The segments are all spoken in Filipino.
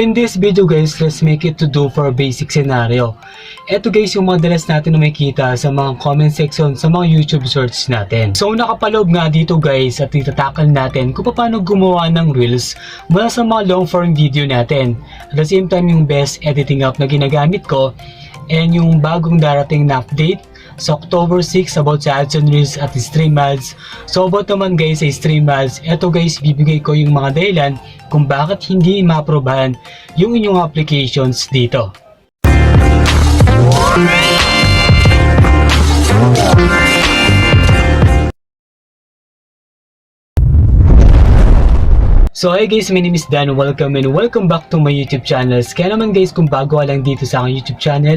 In this video guys, let's make it to do for basic scenario. Ito guys yung madalas natin na makita sa mga comment section sa mga YouTube search natin. So nakapaloob nga dito guys at itatakal natin kung paano gumawa ng reels mula sa mga long form video natin. At the same time yung best editing app na ginagamit ko and yung bagong darating na update sa October 6 about sa AdSense Reels at Stream Ads. So about naman guys sa Stream Ads, eto guys bibigay ko yung mga dahilan kung bakit hindi maaprobahan yung inyong applications dito. So hi guys, my name is Dan. Welcome and welcome back to my YouTube channel. Kaya naman guys, kung bago ka lang dito sa aking YouTube channel,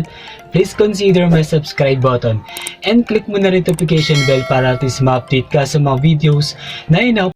please consider my subscribe button and click mo na rin notification bell para at least ma-update ka sa mga videos na ina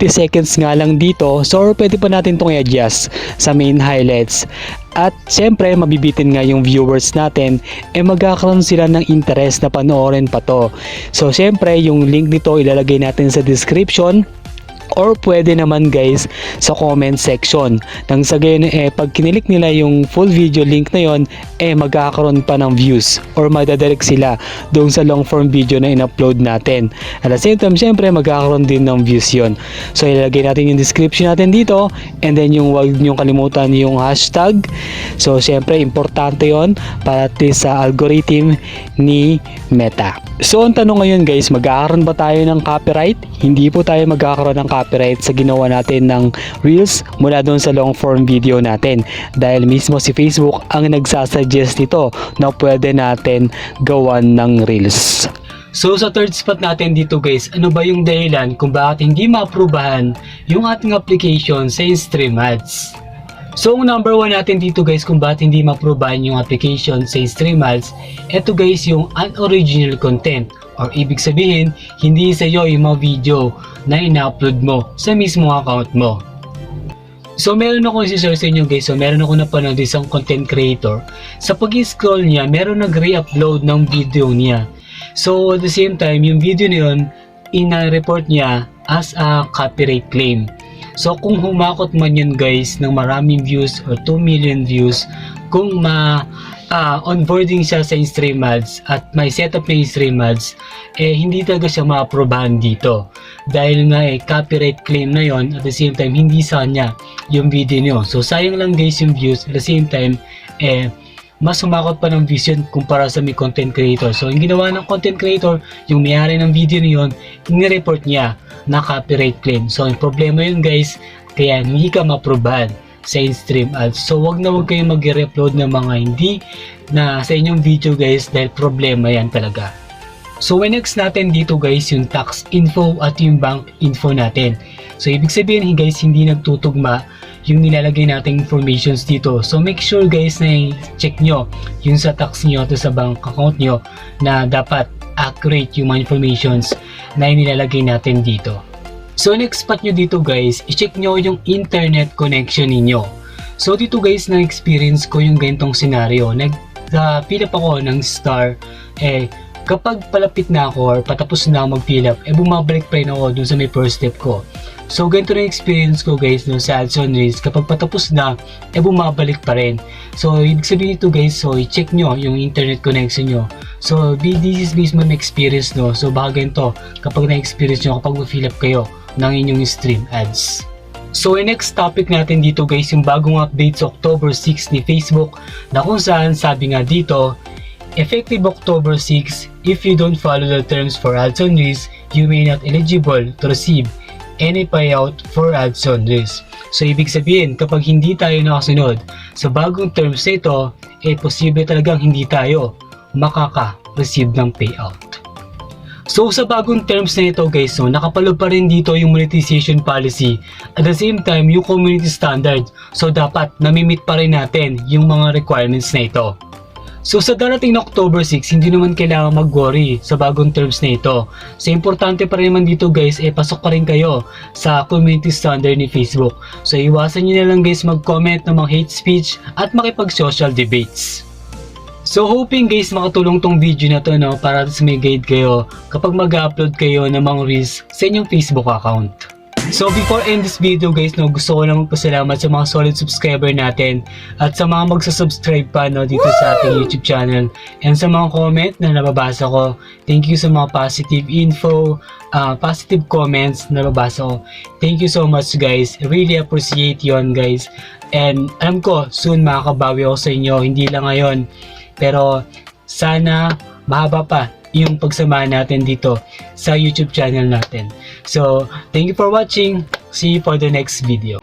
30 seconds nga lang dito. So pwede pa natin itong i-adjust sa main highlights. At syempre mabibitin nga yung viewers natin eh magkakaroon sila ng interest na panoorin pa to. So syempre yung link nito ilalagay natin sa description or pwede naman guys sa comment section. Nang sa gayon eh pag kinilik nila yung full video link na yon eh magkakaroon pa ng views or madadirect sila doon sa long form video na in-upload natin. At the same time syempre magkakaroon din ng views yon. So ilalagay natin yung description natin dito and then yung wag niyong kalimutan yung hashtag. So syempre importante yon para at least sa algorithm ni Meta. So ang tanong ngayon guys magkakaroon ba tayo ng copyright? Hindi po tayo magkakaroon ng copyright sa ginawa natin ng Reels mula doon sa long form video natin dahil mismo si Facebook ang nagsasuggest nito na pwede natin gawan ng Reels. So sa third spot natin dito guys, ano ba yung dahilan kung bakit hindi maaprubahan yung ating application sa Stream Ads? So ang number one natin dito guys kung bakit hindi maaprubahan yung application sa Stream Ads, eto guys yung unoriginal content or ibig sabihin, hindi sa iyo yung mga video na ina-upload mo sa mismo account mo. So meron ako si sa inyo guys, so meron ako napanood isang content creator. Sa pag-scroll niya, meron nag-re-upload ng video niya. So at the same time, yung video na yun, ina-report niya as a copyright claim. So kung humakot man yun guys ng maraming views or 2 million views, kung ma ah, onboarding siya sa stream ads at may setup na stream ads, eh hindi talaga siya maaprobahan dito. Dahil nga eh copyright claim na yon at the same time hindi sa yung video niyo. So sayang lang guys yung views at the same time eh mas sumakot pa ng views yun kumpara sa may content creator. So, yung ginawa ng content creator, yung mayari ng video na yun, report niya na copyright claim. So, yung problema yun guys, kaya hindi ka maprobahan sa in-stream ads. So, wag na wag kayong mag-re-upload ng mga hindi na sa inyong video guys dahil problema yan talaga. So, when next natin dito guys yung tax info at yung bank info natin. So, ibig sabihin guys, hindi nagtutugma yung nilalagay nating informations dito. So, make sure guys na check nyo yung sa tax nyo at sa bank account nyo na dapat accurate yung mga informations na nilalagay natin dito. So, next spot nyo dito guys, i-check nyo yung internet connection ninyo. So, dito guys, na-experience ko yung ganitong scenario. Nag-fill up ako ng star, eh, kapag palapit na ako or patapos na mag-fill up, eh bumabalik pa rin ako dun sa may first step ko. So, ganito na experience ko guys no, sa Adson Reels. Kapag patapos na, eh bumabalik pa rin. So, ibig sabihin nito guys, so i-check nyo yung internet connection nyo. So, this is based on experience no. So, baka ganito, kapag na-experience nyo, kapag ma-fill up kayo ng inyong stream ads. So, next topic natin dito guys, yung bagong update sa October 6 ni Facebook na kung saan sabi nga dito, Effective October 6, if you don't follow the terms for ads on Reels, you may not eligible to receive any payout for ads on Reels. So, ibig sabihin, kapag hindi tayo nakasunod sa bagong terms na ito, eh, posible talagang hindi tayo makaka-receive ng payout. So sa bagong terms na ito guys, so nakapalo pa rin dito yung monetization policy at the same time yung community standard. So dapat namimit pa rin natin yung mga requirements na ito. So sa darating na October 6, hindi naman kailangan mag-worry sa bagong terms na ito. So importante pa rin naman dito guys, eh pasok pa rin kayo sa community standard ni Facebook. So iwasan nyo na lang guys mag-comment ng mga hate speech at makipag-social debates. So hoping guys makatulong tong video na to no para sa may guide kayo kapag mag-upload kayo ng mga reels sa inyong Facebook account. So before end this video guys no gusto ko lang magpasalamat sa mga solid subscriber natin at sa mga magsa-subscribe pa no dito sa ating YouTube channel and sa mga comment na nababasa ko. Thank you sa mga positive info, uh, positive comments na nababasa ko. Thank you so much guys. Really appreciate yon guys. And alam ko soon makakabawi ako sa inyo hindi lang ngayon pero sana mahaba pa yung pagsamahan natin dito sa YouTube channel natin. So, thank you for watching. See you for the next video.